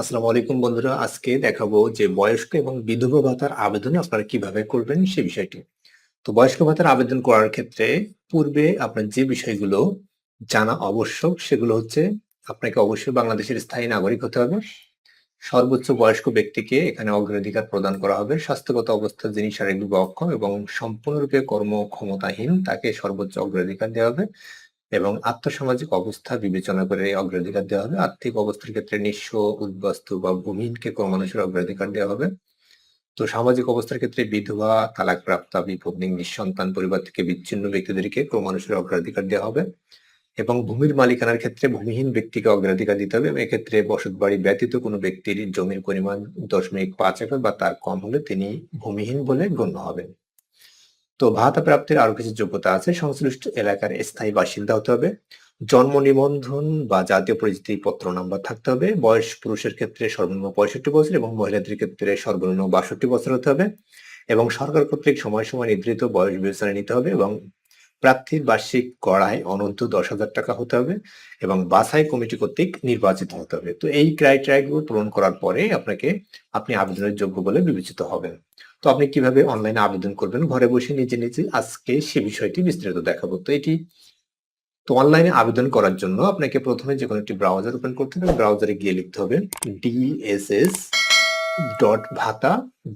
আসসালামু আলাইকুম বন্ধুরা, আজকে দেখাবো যে বয়স্ক এবং বিধবা ভাতার আবেদন আপনারা কীভাবে করবেন সে বিষয়টি। তো বয়স্ক ভাতার আবেদন করার ক্ষেত্রে পূর্বে আপনার যে বিষয়গুলো জানা আবশ্যক সেগুলো হচ্ছে আপনাকে অবশ্যই বাংলাদেশের স্থায়ী নাগরিক হতে হবে। সর্বোচ্চ বয়স্ক ব্যক্তিকে এখানে অগ্রাধিকার প্রদান করা হবে। স্বাস্থ্যগত অবস্থা, যিনি শারীরিকভাবে অক্ষম এবং সম্পূর্ণরূপে কর্মক্ষমতাহীন, তাকে সর্বোচ্চ অগ্রাধিকার দেওয়া হবে। এবং আর্থসামাজিক অবস্থা বিবেচনা করে অগ্রাধিকার দেওয়া হবে। আর্থিক অবস্থার ক্ষেত্রে নিঃস্ব, উদ্বাস্তু বা ভূমিহীনকে কোনো মানুষের অগ্রাধিকার দেওয়া হবে। তো সামাজিক অবস্থার ক্ষেত্রে বিধবা, তালাকপ্রাপ্তা বিপত্নী নিঃসন্তান পরিবার থেকে বিচ্ছিন্ন ব্যক্তিদেরকে কোনো মানুষের অগ্রাধিকার দেওয়া হবে এবং ভূমির মালিকানার ক্ষেত্রে ভূমিহীন ব্যক্তিকে অগ্রাধিকার দিতে হবে। এবং এক্ষেত্রে বসত বাড়ি ব্যতীত কোনো ব্যক্তির জমির পরিমাণ দশমিক পাঁচ একর বা তার কম হলে তিনি ভূমিহীন বলে গণ্য হবেন। তো ভাতা প্রাপ্তির আরও কিছু যোগ্যতা আছে। সংশ্লিষ্ট এলাকার স্থায়ী বাসিন্দা হতে হবে। জন্ম নিবন্ধন বা জাতীয় পরিচিতি পত্র নাম্বার থাকতে হবে। বয়স পুরুষের ক্ষেত্রে সর্বনিম্ন পঁয়ষট্টি বছর এবং মহিলাদের ক্ষেত্রে সর্বনিম্ন বাষট্টি বছর হতে হবে এবং সরকার কর্তৃক সময় সময় নির্ধারিত বয়স বিবেচনা নিতে হবে এবং প্রার্থীর বার্ষিক গড়ায় অনন্ত দশ হাজার টাকা হতে হবে এবং বাছাই কমিটি কর্তৃক নির্বাচিত হতে হবে। তো এই ক্রাইটেরিয়াগুলো পূরণ করার পরে আপনাকে আপনি আবেদনের যোগ্য বলে বিবেচিত হবেন। তো আপনি কীভাবে অনলাইনে আবেদন করবেন? ঘরে বসে নিজে নিজে আজকে সে বিষয়টি বিস্তারিত দেখাবো। তো এটি, তো অনলাইনে আবেদন করার জন্য আপনাকে প্রথমে যে কোনো একটি ব্রাউজার ওপেন করতে হবে। ব্রাউজারে গিয়ে লিখতে হবে DSS dot bhata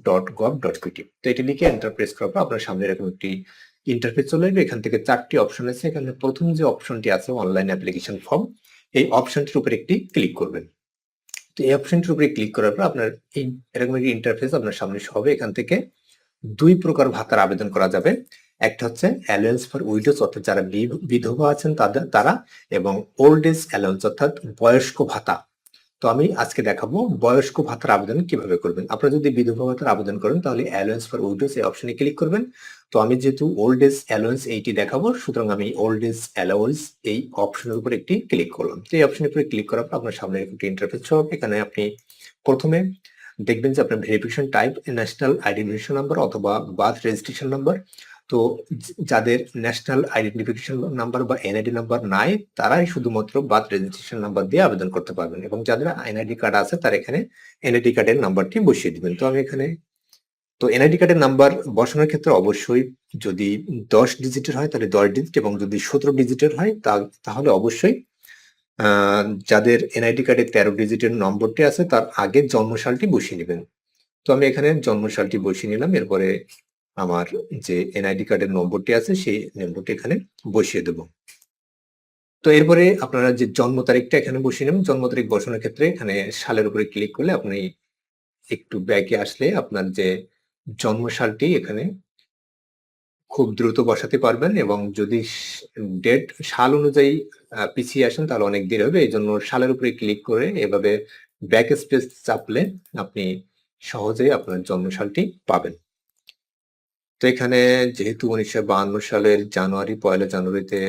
dot gov dot P T এটি লিখে এন্টার প্রেস করার পর আপনার সামনে এরকম একটি ইন্টারফেস চলে আসবে। এখান থেকে চারটি অপশন আছে। এখানে প্রথম যে অপশনটি আছে অনলাইন অ্যাপ্লিকেশন ফর্ম এই অপশনটির উপর একটি ক্লিক করবেন। তো এই অপশনটির উপরে ক্লিক করার পর আপনার এই এরকম একটি ইন্টারফেস আপনার সামনে হবে। এখান থেকে দুই প্রকার ভাতার আবেদন করা যাবে। একটা হচ্ছে অ্যালায়েন্স ফর উইডোজ অর্থাৎ যারা বিধবা আছেন তাদের, তারা এবং ওল্ড এজ অ্যালায়েন্স অর্থাৎ বয়স্ক ভাতা। তো আমি আজকে দেখাবো বয়স্ক ভাতার আবেদন কীভাবে করবেন। আপনারা যদি বিধবা ভাতার আবেদন করেন, তাহলে অ্যালোয়েন্স ফর উইডোজ এই অপশনে ক্লিক করবেন। তো আমি যেহেতু ওল্ড এজ অ্যালোয়েন্স এইটি দেখাবো, সুতরাং আমি ওল্ড এজ অ্যালায়েন্স এই অপশনের উপর একটি ক্লিক করলাম। তো এই অপশনের উপরে ক্লিক করার পর আপনার সামনে একটি ইন্টারফেস হবে এখানে আপনি প্রথমে দেখবেন যে আপনার verification type national identification number অথবা বার্থ রেজিস্ট্রেশন নাম্বার তো যাদের ন্যাশনাল আইডেন্টিফিকেশন নাম্বার বা এনআইডি নাম্বার নাই, তারাই শুধুমাত্র বার্থ রেজিস্ট্রেশন নাম্বার দিয়ে আবেদন করতে পারবেন এবং যাদের এনআইডি কার্ড আছে, তারা এখানে এনআইডি কার্ডের নাম্বারটি বসিয়ে দিবেন। তো আমি এখানে, তো এনআইডি কার্ডের নাম্বার বসানোর ক্ষেত্রে অবশ্যই যদি দশ ডিজিটের হয়, তাহলে দশ ডিজিট এবং যদি সতেরো ডিজিটের হয় তাহলে অবশ্যই যাদের এনআইডি কার্ডে তেরো ডিজিটের নম্বরটি আছে, তার আগে জন্মসালটি বসিয়ে নেবেন। তো আমি এখানে জন্মসালটি বসিয়ে নিলাম, এরপরে আমার যে এনআইডি কার্ডের নম্বরটি আছে, সেই নম্বরটি এখানে বসিয়ে দেব। তো এরপরে আপনারা যে জন্ম তারিখটা এখানে বসিয়ে নেবেন, জন্ম তারিখ বসানোর ক্ষেত্রে এখানে সালের উপরে ক্লিক করলে আপনি একটু ব্যাগে আসলে আপনার যে জন্ম সালটি এখানে খুব দ্রুত বসাতে পারবেন এবং যদি ডেট সাল অনুযায়ী পিছিয়ে আসেন, তাহলে অনেক দেরি হবে। এই জন্য সালের উপরে ক্লিক করে এভাবে ব্যাক স্পেস চাপলে আপনি সহজেই আপনার জন্মসালটি পাবেন। তো এখানে যেহেতু উনিশশো বাহান্ন সালের জানুয়ারি, পয়লা জানুয়ারিতে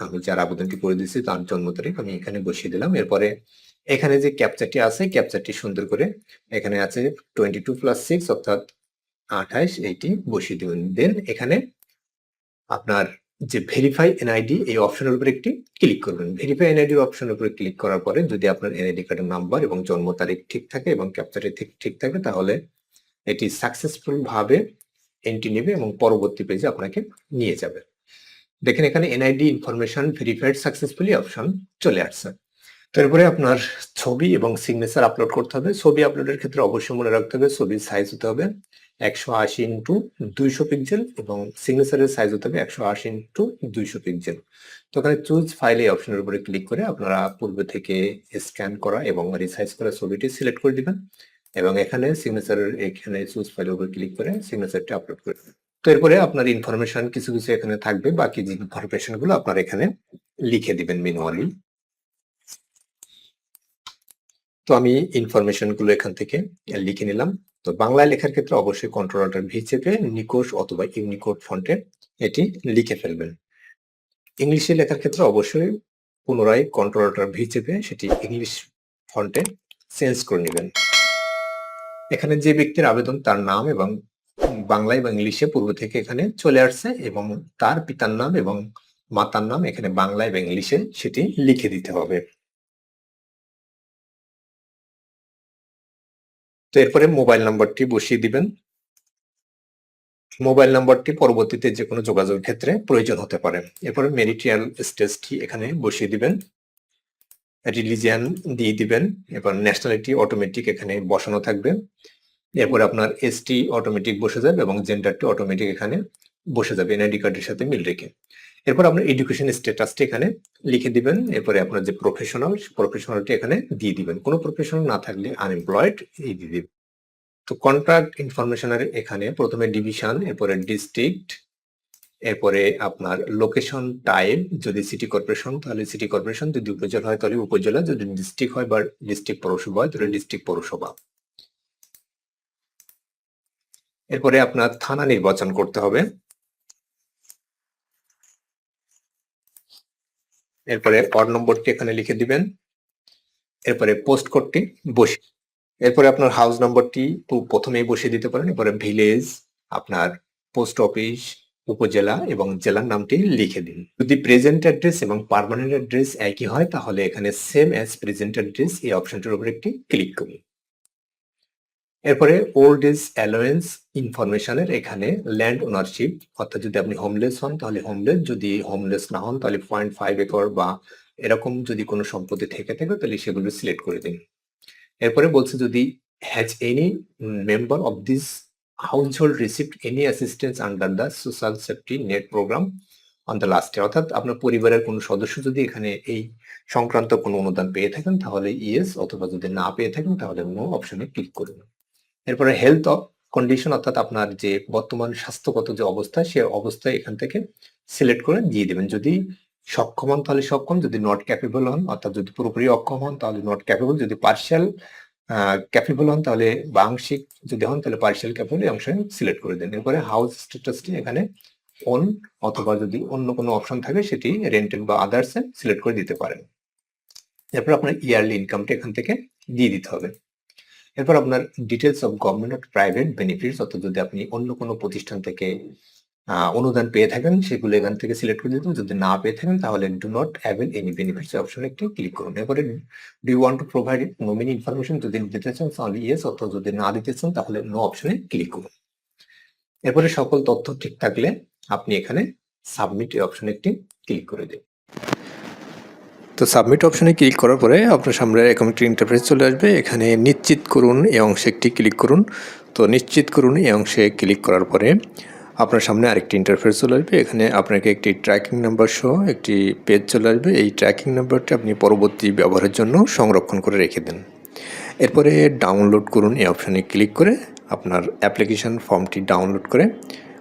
আমি যার আবেদনটি করে দিয়েছি তার জন্ম তারিখ আমি এখানে বসিয়ে দিলাম। এরপরে এখানে যে ক্যাপচারটি আছে ক্যাপচারটি সুন্দর করে এখানে আছে টোয়েন্টি টু প্লাস সিক্স অর্থাৎ আঠাইশ এইটি বসিয়ে দেবেন। দেন এখানে আপনার যে ভেরিফাই এনআইডি এই অপশনের উপরে একটি ক্লিক করবেন। ভেরিফাই এনআইডি অপশনের উপরে ক্লিক করার পরে যদি আপনার এনআইডি কার্ডের নাম্বার এবং জন্ম তারিখ ঠিক থাকে এবং ক্যাপচারটি ঠিক ঠিক থাকে, তাহলে এটি সাকসেসফুল ভাবে এন্ট্রি নেবে এবং পরবর্তী পেজে আপনাকে নিয়ে যাবে। দেখেন এখানে NID information verified successfully option চলে আসছে। তারপরে আপনার ছবি এবং সিগনেচার আপলোড করতে হবে। ছবি আপলোডের ক্ষেত্রে অবশ্যই মনে রাখতে হবে, ছবির সাইজ হতে হবে একশো আশি ইন্টু দুইশো পিক্সেল এবং সিগনেচারের সাইজ হতে হবে একশো আশি ইন্টু দুইশো পিক্সেল তো এখানে চুজ ফাইল এই অপশনের উপরে ক্লিক করে আপনারা পূর্বে থেকে স্ক্যান করা এবং রিসাইজ করা ছবিটি সিলেক্ট করে দিবেন। এবং এখানে সিগনেচারের এখানে চুজ ফাইল উপর ক্লিক করে সিগনেচারটি আপলোড করে তো এরপরে আপনার ইনফরমেশন কিছু কিছু এখানে থাকবে, বাকি যে ইনফরমেশনগুলো আপনার এখানে লিখে দিবেন ম্যানুয়ালি তো আমি ইনফরমেশনগুলো এখান থেকে লিখে নিলাম। তো বাংলায় লেখার ক্ষেত্রে অবশ্যই কন্ট্রোল অল্টার ভি চেপে নিকোশ অথবা ইউনিকোড ফন্টে এটি লিখে ফেলবেন। ইংলিশে লেখার ক্ষেত্রে অবশ্যই পুনরায় কন্ট্রোল অল্টার ভি চেপে সেটি ইংলিশ ফন্টে চেঞ্জ করে নেবেন। এখানে যে ব্যক্তির আবেদন তার নাম এবং বাংলা এবং ইংলিশে পূর্ব থেকে এখানে চলে আসছে এবং তার পিতার নাম এবং মাতার নাম এখানে বাংলা এবং ইংলিশে সেটি লিখে দিতে হবে। তো এরপরে মোবাইল নাম্বারটি বসিয়ে দিবেন। মোবাইল নাম্বারটি পরবর্তীতে যে কোনো যোগাযোগের ক্ষেত্রে প্রয়োজন হতে পারে। এরপরে মেরিটিয়াল স্টেজটি এখানে বসিয়ে দিবেন। রিলিজিয়ান দিয়ে দিবেন, এবার ন্যাশনালিটি অটোমেটিক এখানে বসানো থাকবে। এরপরে আপনার এসটি অটোমেটিক বসে যাবে এবং জেন্ডারটি অটোমেটিক এখানে বসে যাবে এনআইডি কার্ডের সাথে মিল রেখে। এরপর আপনার এডুকেশন স্ট্যাটাসটি এখানে লিখে দিবেন, এরপরে আপনার যে প্রফেশনাল প্রফেশনালটি এখানে দিয়ে দিবেন। কোনো প্রফেশনাল না থাকলে আনএমপ্লয়েড এই দিয়ে দিবেন। তো কন্ট্রাক্ট ইনফরমেশনের এখানে প্রথমে ডিভিশন এরপরে ডিস্ট্রিক্ট এরপরে আপনার লোকেশন টাইপ যদি সিটি কর্পোরেশন তাহলে সিটি কর্পোরেশন যদি উপজেলা হয়, তাহলে উপজেলা, যদি ডিস্ট্রিক্ট হয় বা ডিস্ট্রিক্ট পৌরসভা হয়, তাহলে ডিস্ট্রিক্ট পৌরসভা। এরপরে আপনার থানা নির্বাচন করতে হবে। এরপরে ওয়ার্ড নম্বরটি এখানে লিখে দিবেন। এরপরে পোস্ট কোডটি বসে এরপরে আপনার হাউস নম্বরটি প্রথমেই বসিয়ে দিতে পারেন। এরপরে ভিলেজ আপনার পোস্ট অফিস উপজেলা এবং জেলার নামটি লিখে দিন। যদি প্রেজেন্ট অ্যাড্রেস এবং পার্মানেন্ট অ্যাড্রেস একই হয়, তাহলে এখানে সেম অ্যাজ প্রেজেন্ট অ্যাড্রেস এই অপশনটির উপর একটি ক্লিক করুন। এরপরে ওল্ড এজ অ্যালোয়েন্স ইনফরমেশনের এখানে ল্যান্ড ওনারশিপ অর্থাৎ যদি আপনি হোমলেস হন, তাহলে হোমলেস যদি হোমলেস না হন, তাহলে পয়েন্ট ফাইভ একর বা এরকম যদি কোনো সম্পত্তি থেকে থাকে, তাহলে সেগুলো সিলেক্ট করে দিন। এরপরে বলছে যদি has any member of this household receipt any assistance under the social safety net programme on the last অর্থাৎ আপনার পরিবারের কোনো সদস্য যদি এখানে এই সংক্রান্ত কোনো অনুদান পেয়ে থাকেন, তাহলে ইয়েস অথবা যদি না পেয়ে থাকেন, তাহলে নো অপশনে ক্লিক করুন। এরপরে হেলথ কন্ডিশন অর্থাৎ আপনার যে বর্তমান স্বাস্থ্যগত যে অবস্থা, সে অবস্থায় এখান থেকে সিলেক্ট করে দিয়ে দেবেন। যদি সক্ষম হন, তাহলে সক্ষম। যদি নট ক্যাপেবল হন, অর্থাৎ যদি পুরোপুরি অক্ষম হন, তাহলে নট ক্যাপেবল যদি পার্শিয়াল ক্যাপেবল হন তাহলে বা আংশিক যদি হন, তাহলে পার্শিয়াল ক্যাপেবল এই অংশে সিলেক্ট করে দেন। এরপরে হাউস স্ট্যাটাসটি এখানে অন অথবা যদি অন্য কোনো অপশন থাকে, সেটি রেন্টেড বা আদার্সে সিলেক্ট করে দিতে পারেন। এরপর আপনার ইয়ারলি ইনকামটা এখান থেকে দিয়ে দিতে হবে। এরপর আপনার details of government private benefits অর্থাৎ যদি আপনি অন্য কোনো প্রতিষ্ঠান থেকে অনুদান পেয়ে থাকেন, সেগুলো এখান থেকে সিলেক্ট করে দিতে যদি না পেয়ে থাকেন, তাহলে do not avail any benefits অপশনে একটি ক্লিক করুন। এরপরে do you want to provide nominee information যদি দিতে চান তাহলে ইয়েস অথবা যদি না দিতে চান, তাহলে নো অপশনে ক্লিক করুন। এরপরে সকল তথ্য ঠিক থাকলে আপনি এখানে সাবমিট অপশনে একটি ক্লিক করে দিন। তো সাবমিট অপশনে ক্লিক করার পরে আপনার সামনে এরকম একটি ইন্টারফেস চলে আসবে। এখানে নিশ্চিত করুন এই অংশে একটি ক্লিক করুন। তো নিশ্চিত করুন এই অংশে ক্লিক করার পরে আপনার সামনে আরেকটি ইন্টারফেস চলে আসবে। এখানে আপনাকে একটি ট্র্যাকিং নাম্বার সহ একটি পেজ চলে আসবে। এই ট্র্যাকিং নাম্বারটি আপনি পরবর্তী ব্যবহারের জন্য সংরক্ষণ করে রেখে দেন। এরপরে ডাউনলোড করুন এই অপশানে ক্লিক করে আপনার অ্যাপ্লিকেশন ফর্মটি ডাউনলোড করে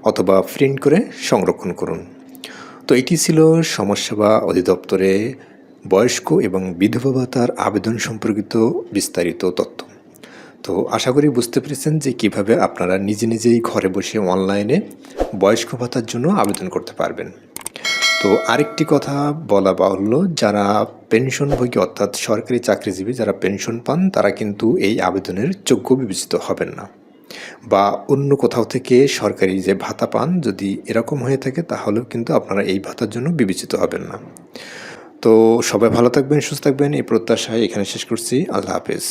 অথবা প্রিন্ট করে সংরক্ষণ করুন। তো এটি ছিল সমাজসেবা অধিদপ্তরে বয়স্ক এবং বিধবা ভাতার আবেদন সম্পর্কিত বিস্তারিত তথ্য। তো আশা করি বুঝতে পেরেছেন যে কীভাবে আপনারা নিজে নিজেই ঘরে বসে অনলাইনে বয়স্ক ভাতার জন্য আবেদন করতে পারবেন। তো আরেকটি কথা বলা বাহুল্য, যারা পেনশনভোগী অর্থাৎ সরকারি চাকরিজীবী যারা পেনশন পান, তারা কিন্তু এই আবেদনের যোগ্য বিবেচিত হবেন না। বা অন্য কোথাও থেকে সরকারি যে ভাতা পান, যদি এরকম হয়ে থাকে, তাহলেও কিন্তু আপনারা এই ভাতার জন্য বিবেচিত হবেন না। তো সবাই ভালো থাকবেন, সুস্থ থাকবেন, এই প্রত্যাশায় এখানে শেষ করছি। আল্লাহ হাফেজ।